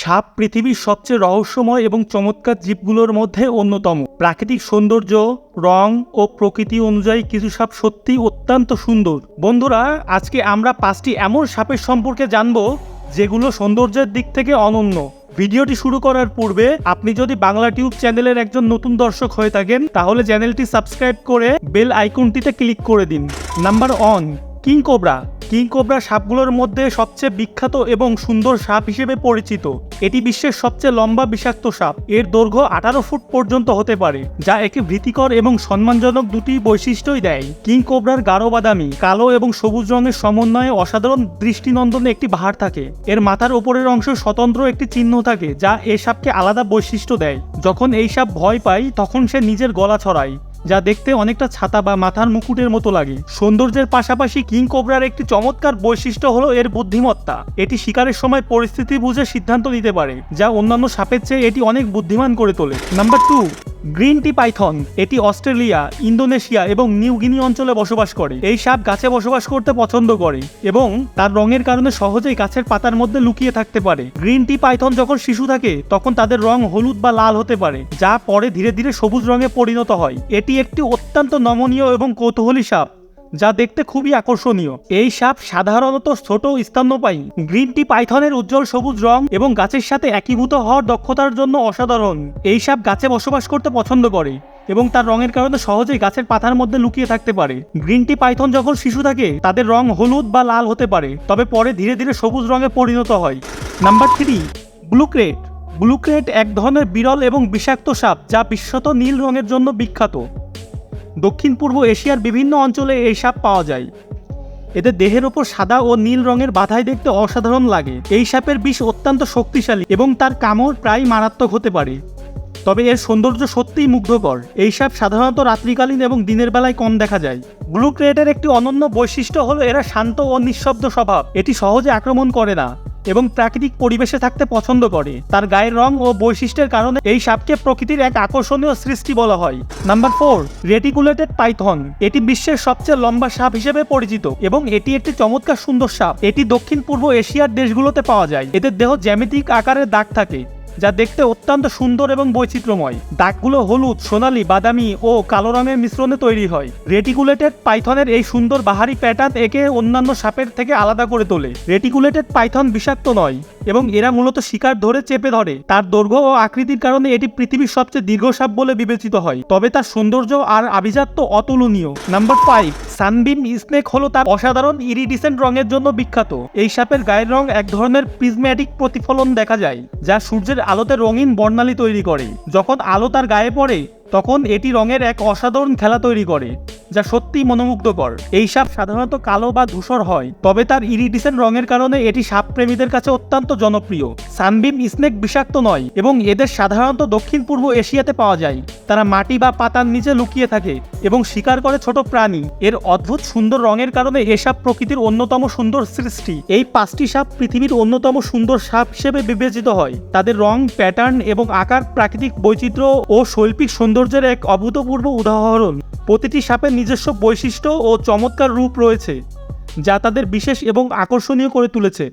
সাপ পৃথিবীর সবচেয়ে রহস্যময় এবং চমৎকার জীবগুলোর মধ্যে অন্যতম। প্রাকৃতিক সৌন্দর্য, রং ও প্রকৃতি অনুযায়ী কিছু সাপ সত্যি অত্যন্ত সুন্দর। বন্ধুরা, আজকে আমরা পাঁচটি এমন সাপের সম্পর্কে জানব, যেগুলো সৌন্দর্যের দিক থেকে অনন্য। ভিডিওটি শুরু করার পূর্বে, আপনি যদি বাংলা টিউব চ্যানেলের একজন নতুন দর্শক হয়ে থাকেন, তাহলে চ্যানেলটি সাবস্ক্রাইব করে বেল আইকনটিতে ক্লিক করে দিন। Number one king cobra. King cobra সাপগুলোর মধ্যে সবচেয়ে বিখ্যাত এবং সুন্দর সাপ হিসেবে পরিচিত। এটি বিশ্বের সবচেয়ে লম্বা বিষাক্ত সাপ। এর দৈর্ঘ্য আঠারো ফুট পর্যন্ত হতে পারে, যা একে ভীতিকর এবং সম্মানজনক দুটি বৈশিষ্ট্যই দেয়। কিং কোবরার গাঢ় বাদামি, কালো এবং সবুজ রঙের সমন্বয়ে অসাধারণ দৃষ্টিনন্দনে একটি বাহার থাকে। এর মাথার উপরের অংশ স্বতন্ত্র একটি চিহ্ন থাকে, যা এ সাপকে আলাদা বৈশিষ্ট্য দেয়। যখন এই সাপ ভয় পায়, তখন সে নিজের গলা ছড়ায়। যা দেখতে অনেকটা ছাতা বা মাথার মুকুটের মতো লাগে। সৌন্দর্যের পাশাপাশি কিং কোবরার একটি চমৎকার বৈশিষ্ট্য হলো এর বুদ্ধিমত্তা। এটি শিকারের সময় পরিস্থিতি বুঝে সিদ্ধান্ত নিতে পারে, যা অন্যান্য সাপের চেয়ে এটি অনেক বুদ্ধিমান করে তোলে। Number two green tree python, এটি অস্ট্রেলিয়া, ইন্দোনেশিয়া এবং নিউগিনি অঞ্চলে বসবাস করে। এই সাপ গাছে বসবাস করতে পছন্দ করে এবং তার রঙের কারণে সহজেই গাছের পাতার মধ্যে লুকিয়ে থাকতে পারে। গ্রিন টি পাইথন যখন শিশু থাকে, তখন তাদের রং হলুদ বা লাল হতে পারে, যা পরে ধীরে ধীরে সবুজ রঙে পরিণত হয়। এটি একটি অত্যন্ত নমনীয় এবং কৌতূহলী সাপ। যা দেখতে খুবই আকর্ষণীয়। এই সাপ সাধারণত ছোট স্তন্যপায়ী। গ্রিন টি পাইথনের উজ্জ্বল সবুজ রং এবং গাছের সাথে একীভূত হওয়ার দক্ষতার জন্য অসাধারণ। এই সাপ গাছে বসবাস করতে পছন্দ করে এবং তার রঙের কারণে সহজেই গাছের পাতার মধ্যে লুকিয়ে থাকতে পারে। গ্রিন টি পাইথন যখন শিশু থাকে, তাদের রং হলুদ বা লাল হতে পারে, তবে পরে ধীরে ধীরে সবুজ রঙে পরিণত হয়। Number three blue krait blue krait এক ধরনের বিরল এবং বিষাক্ত সাপ যা বিশ্বত নীল রঙের জন্য বিখ্যাত। দক্ষিণ, পূর্ব এশিয়ার বিভিন্ন অঞ্চলে এই সাপ পাওয়া যায়। এদের দেহের ওপর সাদা ও নীল রঙের বাধাই দেখতে অসাধারণ লাগে। এই সাপের বিষ অত্যন্ত শক্তিশালী এবং তার কামড় প্রায় মারাত্মক হতে পারে। তবে এর সৌন্দর্য সত্যিই মুগ্ধকর। এই সাপ সাধারণত রাত্রিকালীন এবং দিনের বেলায় কম দেখা যায়। ব্লু ক্রেটের একটি অনন্য বৈশিষ্ট্য হলো এরা শান্ত ও নিঃশব্দ স্বভাব। এটি সহজে আক্রমণ করে না। এবং প্রাকৃতিক পরিবেশে থাকতে পছন্দ করে। তার গায়ের রং ও বৈশিষ্ট্যের কারণে এই সাপকে প্রকৃতির এক আকর্ষণীয় সৃষ্টি বলা হয়। নাম্বার ফোর রেটিকুলেটেড পাইথন এটি বিশ্বের সবচেয়ে লম্বা সাপ হিসেবে পরিচিত এবং এটি একটি চমৎকার সুন্দর সাপ। এটি দক্ষিণ পূর্ব এশিয়ার দেশগুলোতে পাওয়া যায়। এদের দেহ জ্যামিতিক আকারের দাগ থাকে। যা দেখতে অত্যন্ত সুন্দর এবং বৈচিত্র্যময়। দাগগুলো হলুদ, সোনালি, বাদামি ও কালো রঙের মিশ্রণে তৈরি হয়। রেটিকুলেটেড পাইথনের এই সুন্দর বাহারি প্যাটার্ন একে অন্যান্য সাপের থেকে আলাদা করে তোলে। রেটিকুলেটেড পাইথন বিষাক্ত নয়। এবং এরা মূলত শিকার ধরে চেপে ধরে। তার দৈর্ঘ্য ও আকৃতির কারণে এটি পৃথিবীর সবচেয়ে দীর্ঘ সাপ বলে বিবেচিত হয়। তবে তার সৌন্দর্য আর আভিজাত্য অতুলনীয়। নাম্বার ফাইভ সানবিম স্নেক হলো তার অসাধারণ ইরিডিসেন্ট রঙের জন্য বিখ্যাত। এই সাপের গায়ের রং এক ধরনের প্রিজম্যাটিক প্রতিফলন দেখা যায়, যা সূর্যের আলোতে রঙিন বর্ণালী তৈরি করে। যখন আলো তার গায়ে পড়ে, তখন এটি রঙের এক অসাধারণ খেলা তৈরি করে। যা সত্যিই মনোমুগ্ধকর। এই সাপ সাধারণত কালো বা ধূসর হয়, তবে তার ইরিডিসেন্ট রঙের কারণে এটি সাপ প্রেমীদের কাছে অত্যন্ত জনপ্রিয়। সানবিম স্নেক বিষাক্ত নয় এবং এদের সাধারণত দক্ষিণ পূর্ব এশিয়াতে পাওয়া যায়। তারা মাটি বা পাতার নিচে লুকিয়ে থাকে এবং শিকার করে ছোট প্রাণী। এর অদ্ভুত সুন্দর রঙের কারণে এ সাপ প্রকৃতির অন্যতম সুন্দর সৃষ্টি। এই পাঁচটি সাপ পৃথিবীর অন্যতম সুন্দর সাপ হিসেবে বিবেচিত হয়। তাদের রং, প্যাটার্ন এবং আকার প্রাকৃতিক বৈচিত্র্য ও শৈল্পিক সৌন্দর্যের এক অভূতপূর্ব উদাহরণ। প্রতিটি সাপের নিজস্ব বৈশিষ্ট্য ও চমৎকার রূপ রয়েছে, যা তাদের বিশেষ এবং আকর্ষণীয় করে তুলেছে।